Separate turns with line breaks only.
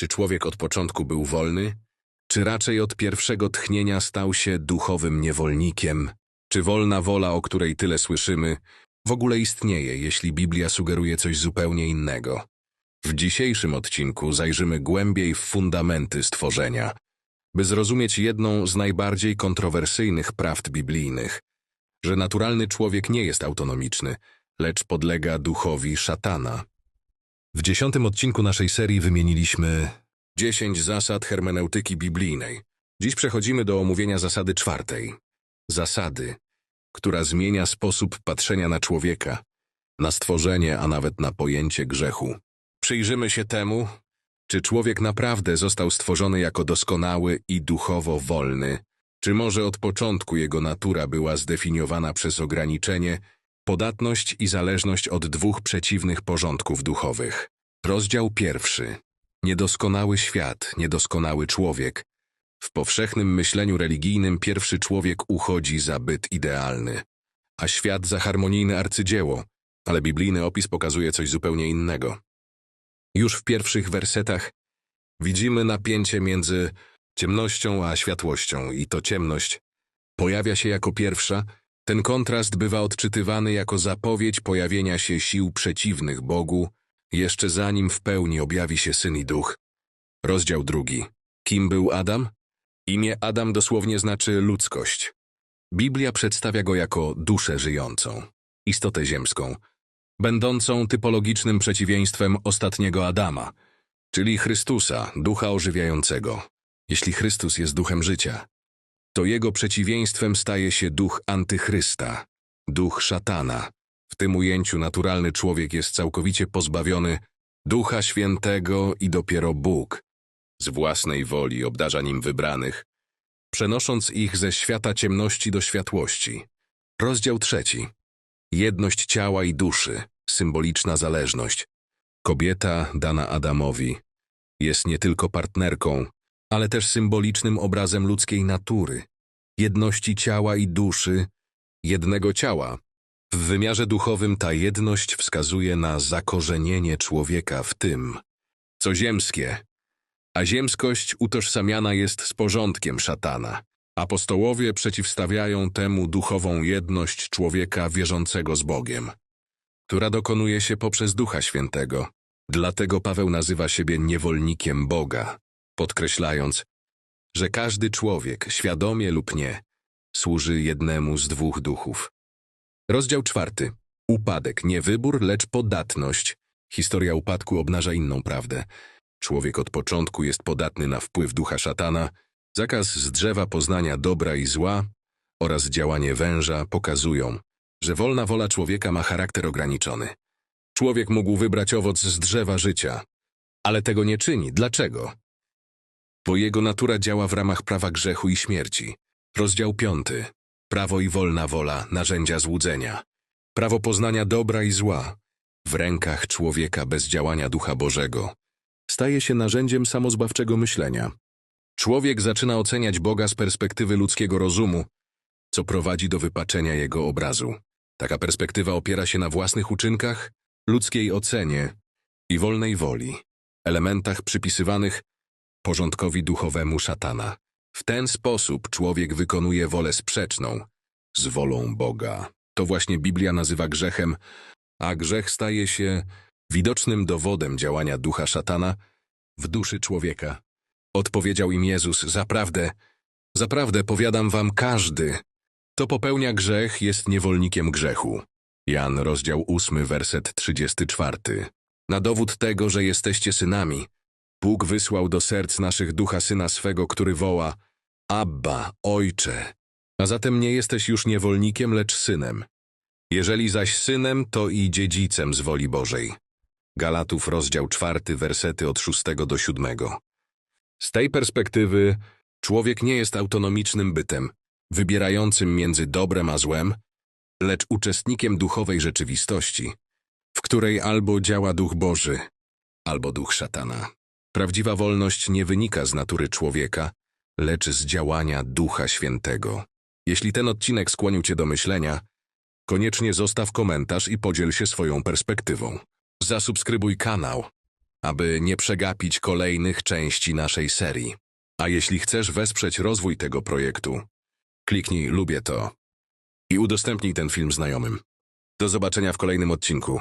Czy człowiek od początku był wolny? Czy raczej od pierwszego tchnienia stał się duchowym niewolnikiem? Czy wolna wola, o której tyle słyszymy, w ogóle istnieje, jeśli Biblia sugeruje coś zupełnie innego? W dzisiejszym odcinku zajrzymy głębiej w fundamenty stworzenia, by zrozumieć jedną z najbardziej kontrowersyjnych prawd biblijnych, że naturalny człowiek nie jest autonomiczny, lecz podlega duchowi szatana. W dziesiątym odcinku naszej serii wymieniliśmy 10 zasad hermeneutyki biblijnej. Dziś przechodzimy do omówienia zasady czwartej. Zasady, która zmienia sposób patrzenia na człowieka, na stworzenie, a nawet na pojęcie grzechu. Przyjrzymy się temu, czy człowiek naprawdę został stworzony jako doskonały i duchowo wolny, czy może od początku jego natura była zdefiniowana przez ograniczenie, podatność i zależność od dwóch przeciwnych porządków duchowych. Rozdział pierwszy. Niedoskonały świat, niedoskonały człowiek. W powszechnym myśleniu religijnym pierwszy człowiek uchodzi za byt idealny, a świat za harmonijne arcydzieło, ale biblijny opis pokazuje coś zupełnie innego. Już w pierwszych wersetach widzimy napięcie między ciemnością a światłością i to ciemność pojawia się jako pierwsza, ten kontrast bywa odczytywany jako zapowiedź pojawienia się sił przeciwnych Bogu, jeszcze zanim w pełni objawi się Syn i Duch. Rozdział drugi. Kim był Adam? Imię Adam dosłownie znaczy ludzkość. Biblia przedstawia go jako duszę żyjącą, istotę ziemską, będącą typologicznym przeciwieństwem ostatniego Adama, czyli Chrystusa, ducha ożywiającego. Jeśli Chrystus jest duchem życia, to jego przeciwieństwem staje się duch antychrysta, duch szatana. W tym ujęciu naturalny człowiek jest całkowicie pozbawiony ducha świętego i dopiero Bóg z własnej woli obdarza nim wybranych, przenosząc ich ze świata ciemności do światłości. Rozdział trzeci. Jedność ciała i duszy, symboliczna zależność. Kobieta dana Adamowi jest nie tylko partnerką, ale też symbolicznym obrazem ludzkiej natury, jedności ciała i duszy, jednego ciała. W wymiarze duchowym ta jedność wskazuje na zakorzenienie człowieka w tym, co ziemskie, a ziemskość utożsamiana jest z porządkiem szatana. Apostołowie przeciwstawiają temu duchową jedność człowieka wierzącego z Bogiem, która dokonuje się poprzez Ducha Świętego. Dlatego Paweł nazywa siebie niewolnikiem Boga, podkreślając, że każdy człowiek, świadomie lub nie, służy jednemu z dwóch duchów. Rozdział czwarty. Upadek, nie wybór, lecz podatność. Historia upadku obnaża inną prawdę. Człowiek od początku jest podatny na wpływ ducha szatana, zakaz z drzewa poznania dobra i zła oraz działanie węża pokazują, że wolna wola człowieka ma charakter ograniczony. Człowiek mógł wybrać owoc z drzewa życia, ale tego nie czyni. Dlaczego? Bo jego natura działa w ramach prawa grzechu i śmierci. Rozdział piąty. Prawo i wolna wola, narzędzia złudzenia. Prawo poznania dobra i zła. W rękach człowieka bez działania Ducha Bożego. Staje się narzędziem samozbawczego myślenia. Człowiek zaczyna oceniać Boga z perspektywy ludzkiego rozumu, co prowadzi do wypaczenia jego obrazu. Taka perspektywa opiera się na własnych uczynkach, ludzkiej ocenie i wolnej woli, elementach przypisywanych porządkowi duchowemu szatana. W ten sposób człowiek wykonuje wolę sprzeczną z wolą Boga. To właśnie Biblia nazywa grzechem, a grzech staje się widocznym dowodem działania ducha szatana w duszy człowieka. Odpowiedział im Jezus, zaprawdę, zaprawdę powiadam wam każdy, to popełnia grzech, jest niewolnikiem grzechu. Jan, rozdział 8, werset 34. Na dowód tego, że jesteście synami, Bóg wysłał do serc naszych ducha syna swego, który woła Abba, Ojcze. A zatem nie jesteś już niewolnikiem, lecz synem. Jeżeli zaś synem, to i dziedzicem z woli Bożej. Galatów, rozdział 4, wersety od 6 do 7. Z tej perspektywy człowiek nie jest autonomicznym bytem, wybierającym między dobrem a złem, lecz uczestnikiem duchowej rzeczywistości, w której albo działa duch Boży, albo duch szatana. Prawdziwa wolność nie wynika z natury człowieka, lecz z działania Ducha Świętego. Jeśli ten odcinek skłonił Cię do myślenia, koniecznie zostaw komentarz i podziel się swoją perspektywą. Zasubskrybuj kanał, aby nie przegapić kolejnych części naszej serii. A jeśli chcesz wesprzeć rozwój tego projektu, kliknij lubię to i udostępnij ten film znajomym. Do zobaczenia w kolejnym odcinku.